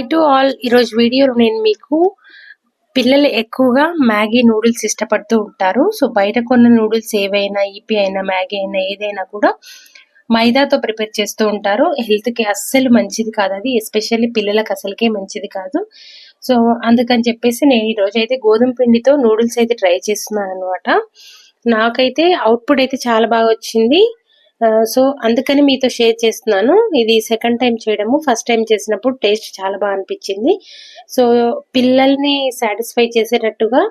To all ఈరోజు వీడియోలో నేను మీకు పిల్లలు ఎక్కువగా మ్యాగీ నూడిల్స్ ఇష్టపడుతూ ఉంటారు. సో బయట కొన్న నూడిల్స్ ఏవైనా ఈపీ అయినా మ్యాగీ అయినా ఏదైనా కూడా మైదాతో ప్రిపేర్ చేస్తూ ఉంటారు. హెల్త్కి అస్సలు మంచిది కాదు అది. ఎస్పెషల్లీ పిల్లలకు అసలుకే మంచిది కాదు. సో అందుకని చెప్పేసి నేను ఈరోజు అయితే గోధుమ పిండితో నూడిల్స్ అయితే ట్రై చేస్తున్నాను అనమాట నాకైతే అవుట్పుట్ అయితే చాలా బాగా వచ్చింది. సో అందుకని మీతో షేర్ చేస్తున్నాను. ఇది సెకండ్ టైం చేయడము. ఫస్ట్ టైం చేసినప్పుడు టేస్ట్ చాలా బాగా అనిపించింది. సో పిల్లల్ని సాటిస్ఫై చేసేటట్టుగా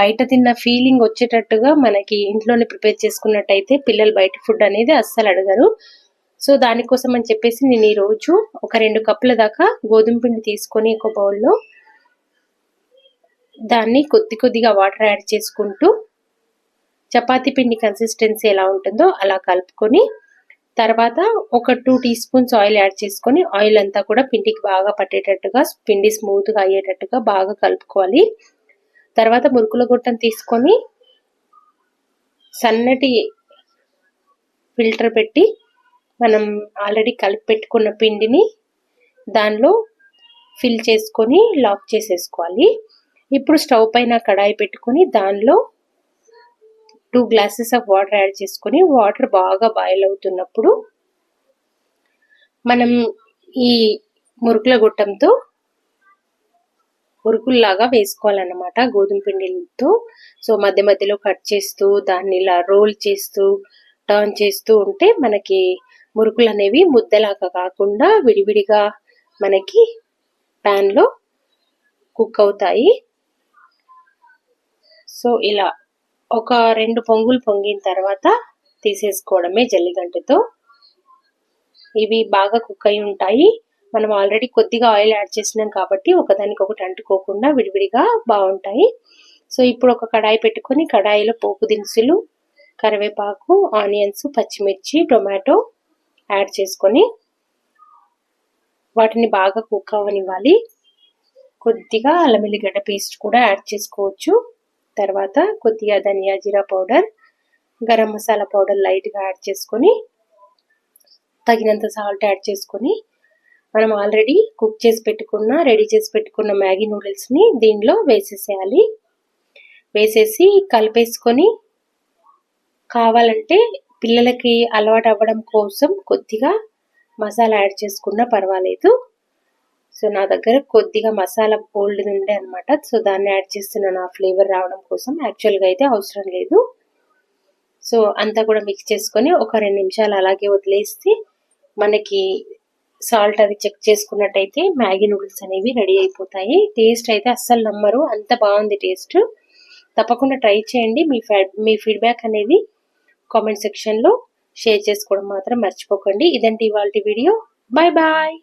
బయట తిన్న ఫీలింగ్ వచ్చేటట్టుగా మనకి ఇంట్లోనే ప్రిపేర్ చేసుకున్నట్టయితే పిల్లలు బయట ఫుడ్ అనేది అస్సలు అడగరు. సో దానికోసం అని చెప్పేసి నేను ఈరోజు ఒక రెండు కప్పుల దాకా గోధుమ పిండి తీసుకొని ఒక బౌల్లో దాన్ని కొద్ది కొద్దిగా వాటర్ యాడ్ చేసుకుంటూ చపాతి పిండి కన్సిస్టెన్సీ ఎలా ఉంటుందో అలా కలుపుకొని తర్వాత ఒక two teaspoons oil add చేసుకొని ఆయిల్ అంతా కూడా పిండికి బాగా పట్టేటట్టుగా పిండి స్మూత్గా అయ్యేటట్టుగా బాగా కలుపుకోవాలి. తర్వాత మురుకుల గుట్టను తీసుకొని సన్నటి ఫిల్టర్ పెట్టి మనం ఆల్రెడీ కలిపి పెట్టుకున్న పిండిని దానిలో ఫిల్ చేసుకొని లాక్ చేసేసుకోవాలి. ఇప్పుడు స్టవ్ పైన కడాయి పెట్టుకొని దానిలో two glasses of water add చేసుకొని వాటర్ బాగా బాయిల్ అవుతున్నప్పుడు మనం ఈ మురుకుల గుట్టంతో మురుకుల్లాగా వేసుకోవాలన్నమాట గోధుమ పిండితో సో మధ్య మధ్యలో కట్ చేస్తూ దాన్ని ఇలా రోల్ చేస్తూ టర్న్ చేస్తూ ఉంటే మనకి మురుకులు అనేవి ముద్దలాగా కాకుండా విడివిడిగా మనకి ప్యాన్లో కుక్ అవుతాయి. సో ఇలా ఒక రెండు పొంగులు పొంగిన తర్వాత తీసేసుకోవడమే జల్లిగంటతో. ఇవి బాగా కుక్ అయి ఉంటాయి. మనం ఆల్రెడీ కొద్దిగా ఆయిల్ యాడ్ చేసినాం కాబట్టి ఒకదానికి ఒకటి అంటుకోకుండా విడివిడిగా బాగుంటాయి. సో ఇప్పుడు ఒక కడాయి పెట్టుకొని కడాయిలో పోపు దినుసులు కరివేపాకు ఆనియన్స్ పచ్చిమిర్చి టొమాటో యాడ్ చేసుకొని వాటిని బాగా కుక్ అవ్వనివ్వాలి. కొద్దిగా అల్లం ఎల్లిగడ్డ పేస్ట్ కూడా యాడ్ చేసుకోవచ్చు. తర్వాత కొద్దిగా ధనియా జీరా పౌడర్ గరం మసాలా పౌడర్ లైట్గా యాడ్ చేసుకొని తగినంత సాల్ట్ యాడ్ చేసుకొని మనం ఆల్రెడీ కుక్ చేసి పెట్టుకున్న రెడీ చేసి పెట్టుకున్న మ్యాగీ నూడిల్స్ని దీనిలో వేసేసేయాలి. వేసేసి కలిపేసుకొని కావాలంటే పిల్లలకి అలవాటు అవ్వడం కోసం కొద్దిగా మసాలా యాడ్ చేసుకున్నా పర్వాలేదు. సో నా దగ్గర కొద్దిగా మసాలా బోల్డ్ ఉండే అనమాట సో దాన్ని యాడ్ చేస్తున్నాను ఆ ఫ్లేవర్ రావడం కోసం యాక్చువల్గా అయితే అవసరం లేదు. సో అంతా కూడా మిక్స్ చేసుకొని ఒక రెండు నిమిషాలు అలాగే వదిలేస్తే మనకి సాల్ట్ అది చెక్ చేసుకున్నట్టయితే మ్యాగీ నూడిల్స్ అనేవి రెడీ అయిపోతాయి. టేస్ట్ అయితే అస్సలు నమ్మరు. అంత బాగుంది టేస్ట్ తప్పకుండా ట్రై చేయండి. మీ మీ ఫీడ్బ్యాక్ అనేది కామెంట్ సెక్షన్లో షేర్ చేసుకోవడం మాత్రం మర్చిపోకండి. ఇదంటే ఇవాళ వీడియో బాయ్ బాయ్